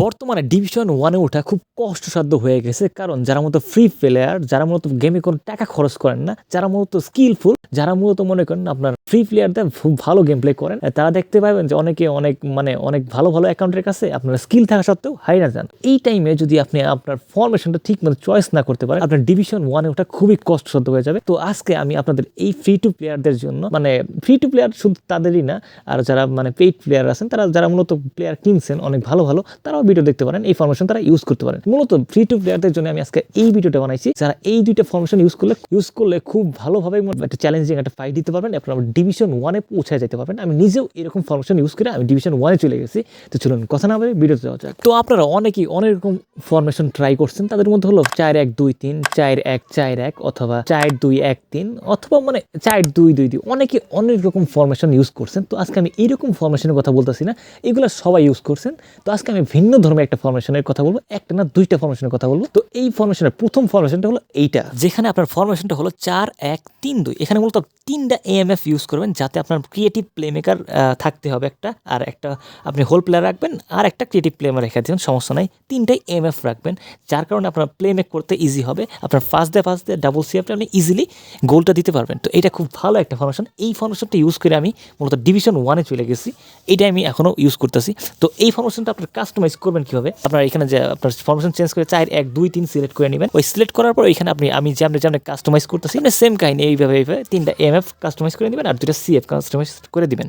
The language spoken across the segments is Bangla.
বর্তমানে ডিভিশন ওয়ানে ওঠা খুব কষ্টসাধ্য হয়ে গেছে। কারণ যারা মূলত ফ্রি প্লেয়ার যারা মূলত গেমে কোনো টাকা খরচ করেন না, যারা মূলত স্কিলফুল যারা মূলত মনে করেন আপনার ফ্রি প্লেয়ারদের খুব ভালো গেম প্লে করেন, তারা দেখতে পাবেন যে অনেকে অনেক মানে অনেক ভালো ভালো অ্যাকাউন্টের কাছে আপনার স্কিল থাকা সত্ত্বেও হাইরা যান। এই টাইমে যদি আপনি আপনার ফরমেশনটা ঠিক মতো চয়েস না করতে পারেন, আপনার ডিভিশন ওয়ানে ওটা খুবই কষ্টসাধ্য হয়ে যাবে। তো আজকে আমি আপনাদের এই ফ্রি টু প্লেয়ারদের জন্য মানে ফ্রি টু প্লেয়ার শুধু তাদেরই না, আর যারা মানে পেইড প্লেয়ার আছেন, তারা যারা মূলত প্লেয়ার কিনছেন অনেক ভালো ভালো, তারাও ভিডিও দেখতে পারেন, এই ফরমেশন তারা ইউজ করতে পারেন। মূলত ফ্রি টু প্লেয়ারদের জন্য আমি আজকে এই ভিডিওটা বানাইছি। যারা এই দুইটা ফরমেশন ইউজ করলে ইউজ করলে খুব ভালোভাবে একটা চ্যালেঞ্জিং একটা ফাইট দিতে পারবেন। আপনার ডিভিশন ওয়ানে পৌঁছায় যেতে পারবেন। আমি নিজেও এরকম ফরমেশন ইউজ করে আমি ডিভিশন ওয়ানে চলে গেছি। তো চলুন, কথা না বলে ভিডিওতে যাওয়া যাক। তো আপনারা অনেকেই অনেক রকম ফরমেশন ট্রাই করছেন। তাদের মধ্যে হলো চার এক দুই তিন, চার এক চার এক, অথবা চার দুই এক তিন, অথবা মানে চার দুই দুই দুই। অনেকে অনেক রকম ফরমেশন ইউজ করছেন। তো আজকে আমি এইরকম ফরমেশনের কথা বলতেছি না। এগুলো সবাই ইউজ করছেন। তো আজকে আমি ভিন্ন ধর্মের একটা ফরমেশনের কথা বলব, একটা না দুইটা ফরমেশনের কথা বলব। তো এই ফরমেশনের প্রথম ফরমেশনটা হলো এইটা। যেখানে আপনার ফরমেশনটা হলো চার, এক, তিন, দুই। এখানে মূলত তিনটা এএমএফ ইউজ করবেন যাতে আপনার ক্রিয়েটিভ প্লে মেকার থাকতে হবে একটা। আর একটা আপনি হোল প্লেয়ার রাখবেন, আর একটা ক্রিয়েটিভ প্লে রেখে দেবেন, সমস্যা নাই। তিনটাই এমএফ রাখবেন, যার কারণে আপনার প্লে মেক করতে ইজি হবে। আপনার first day first day double সিএফটা আপনি ইজিলি গোলটা দিতে পারবেন। তো এটা খুব ভালো একটা ফরমেশন এই ফরমেশনটা ইউজ করে আমি মূলত ডিভিশন ওয়ানে চলে গেছি। এটা আমি এখনও ইউজ করতেছি। তো এই ফরমেশনটা আপনার কাস্টমাইজ করবেন কীভাবে? আপনার এখানে যে আপনার ফরমেশন চেঞ্জ করে চার এক দুই তিন সিলেক্ট করে নেবেন। ওই সিলেক্ট করার পর এখানে আপনি আমি যেমন যেমন কাস্টমাইজ করতেছি মানে সেম কাহিনী এইভাবে এইভাবে তিনটা এমএফ কাস্টমাইজ করে নেবেন আর দুটা সিএফ কাস্টমাইজ করে দিবেন।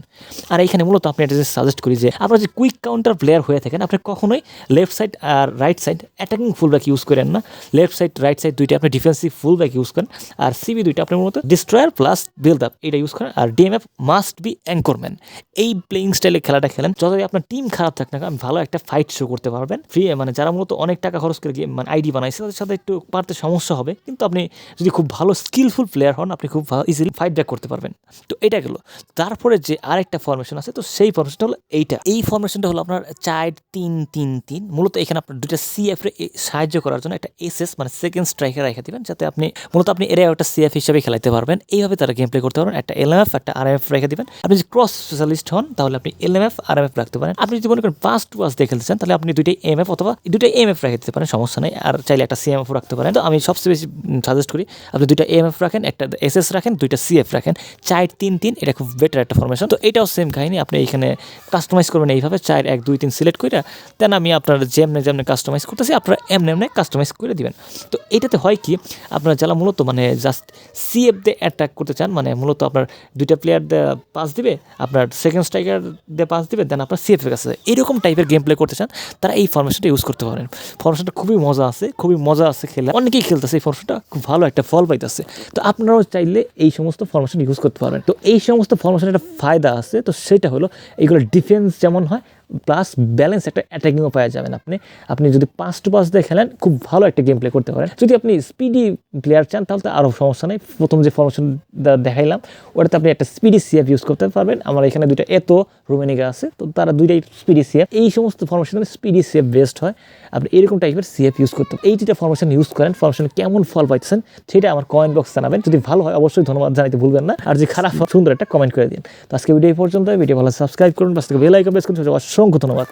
আর এইখানে মূলত আপনি এটা সাজেস্ট করি যে আপনার যে কুইক কাউন্টার প্লেয়ার হয়ে থাকেন আপনি কখনোই লেফট সাইড আর right side attacking full back use করেন না। লেফট সাইড রাইট সাইড দুইটা আপনি ডিফেন্সিভ ফুল ব্যাক ইউজ করেন। আর সিবি দুইটা আপনি মূলত ডিস্ট্রয়ার প্লাস বিল্ড আপ এটা ইউজ করেন। আর ডিএমএফ মাস্ট বি অ্যাঙ্করম্যান এই প্লেইং স্টাইলে খেলাটা খেলেন। যতই আপনার টিম খারাপ থাক না কেন, ভালো একটা ফাইট শো করতে পারবেন। ফ্রি মানে যারা মূলত অনেক টাকা খরচ করে গিয়ে মানে আইডি বানাইছে, তাদের সাথে একটু পারতে সমস্যা হবে। কিন্তু আপনি যদি খুব ভালো স্কিলফুল প্লেয়ার হন, আপনি খুব ইজিলি ফাইট ব্যাক করতে পারবেন। তো এটা গেল। তারপরে যে আরেকটা ফরমেশন আছে, তো সেই ফরমেশনটা হলো এইটা। এই ফরমেশনটা হলো আপনার চার তিন তিন তিন। মূলত এখানে আপনার দুটা সিএফ এ- সাহায্য করার জন্য একটা এসএস মানে সেকেন্ড স্ট্রাইকার রেখে দিবেন, যাতে আপনি মূলত আপনি এরা একটা সিএফ হিসাবে খেলাতে পারবেন। এইভাবে তারা গেম প্লে করতে পারবেন। একটা এলএমএফ একটা আরএমএফ রেখে দেবেন। আপনি যদি ক্রস স্পেশালিস্ট হন, তাহলে আপনি এলএমএফ আরএমএফ রাখতে পারেন। আপনি যদি মনে করেন পাস টু পাস দিয়ে চান তাহলে আপনি দুইটাই এমএফ অথবা দুইটাই এমএফ রেখে দিতে পারেন, সমস্যা নেই। আর চাইলে একটা সিএমএফ রাখতে পারেন। তো আমি সবচেয়ে বেশি সাজেস্ট করি, আপনি দুইটা এমএফ রাখেন, একটা এস এস রাখেন, দুইটা সি এফ রাখেন। চার তিন তিন, এটা খুব বেটার একটা ফরমেশন তো এটাও সেম কাহিনী, আপনি এখানে কাস্টমাইজ করবেন এইভাবে, চার, এক, দুই, তিন সিলেক্ট করে দেন আমি আপনার যেমনে যেমনে কাস্টমাইজ করতেছি, আপনারা এমনি এমনি কাস্টমাইজ করে দিবেন। তো এটাতে হয় কি, আপনারা যারা মূলত মানে জাস্ট সি এফ দিয়ে অ্যাটাক করতে চান মানে মূলত আপনার দুইটা প্লেয়ার পাস দিবে, আপনার সেকেন্ড স্ট্রাইকার দিয়ে পাস দিবে দেন আপনার সিএফ এর কাছে এরকম টাইপের গেম প্লে করতে চান তারা এই ফরমেশনটা ইউজ করতে পারেন। ফরমেশনটা খুবই মজা আছে, খুবই মজা আছে খেলে। অনেকেই খেলতেছে এই ফরমেশনটা খুব ভালো একটা ফল পাইতেছে। তো আপনারাও চাইলে এই সমস্ত ফরমেশন ইউজ করতে পারবেন। তো এই সমস্ত ফরমেশনের একটা ফায়দা আছে, তো সেটা হলো এইগুলো ডিফেন্স যেমন হয় প্লাস ব্যালেন্স একটা অ্যাটাকিংও পাওয়া যাবেন আপনি। আপনি যদি পাঁচ টু পাঁচ দিয়ে খেলেন খুব ভালো একটা গেম প্লে করতে পারেন। যদি আপনি স্পিডি প্লেয়ার চান, তাহলে তো আরও সমস্যা নেই। প্রথম যে ফরমেশন দেখাইলাম, ওটাতে আপনি একটা স্পিডি সিএফ ইউজ করতে পারবেন। আমার এখানে দুইটা এত রোমেনিকা আছে, তো তারা দুইটাই স্পিডি সিএফ এই সমস্ত ফরমেশন স্পিডি সিএফ বেস্ট হয়। আপনি এরকম টাইপের সিএফ ইউজ করতে এই দুইটা ফরমেশন ইউজ করেন ফরমেশন কেমন ফল পাইতেছেন, সেটা আমার কমেন্ট বক্স জানাবেন। যদি ভালো হয়, অবশ্যই ধন্যবাদ জানাতে ভুলবেন না। আর যে খারাপ সুন্দর একটা কমেন্ট করে দিন। তো আজকে ভিডিও পর্যন্ত ভিডিও ভালো সাবস্ক্রাইব করুন, পাশ থেকে প্রেস করুন অসংখ্য ধন্যবাদ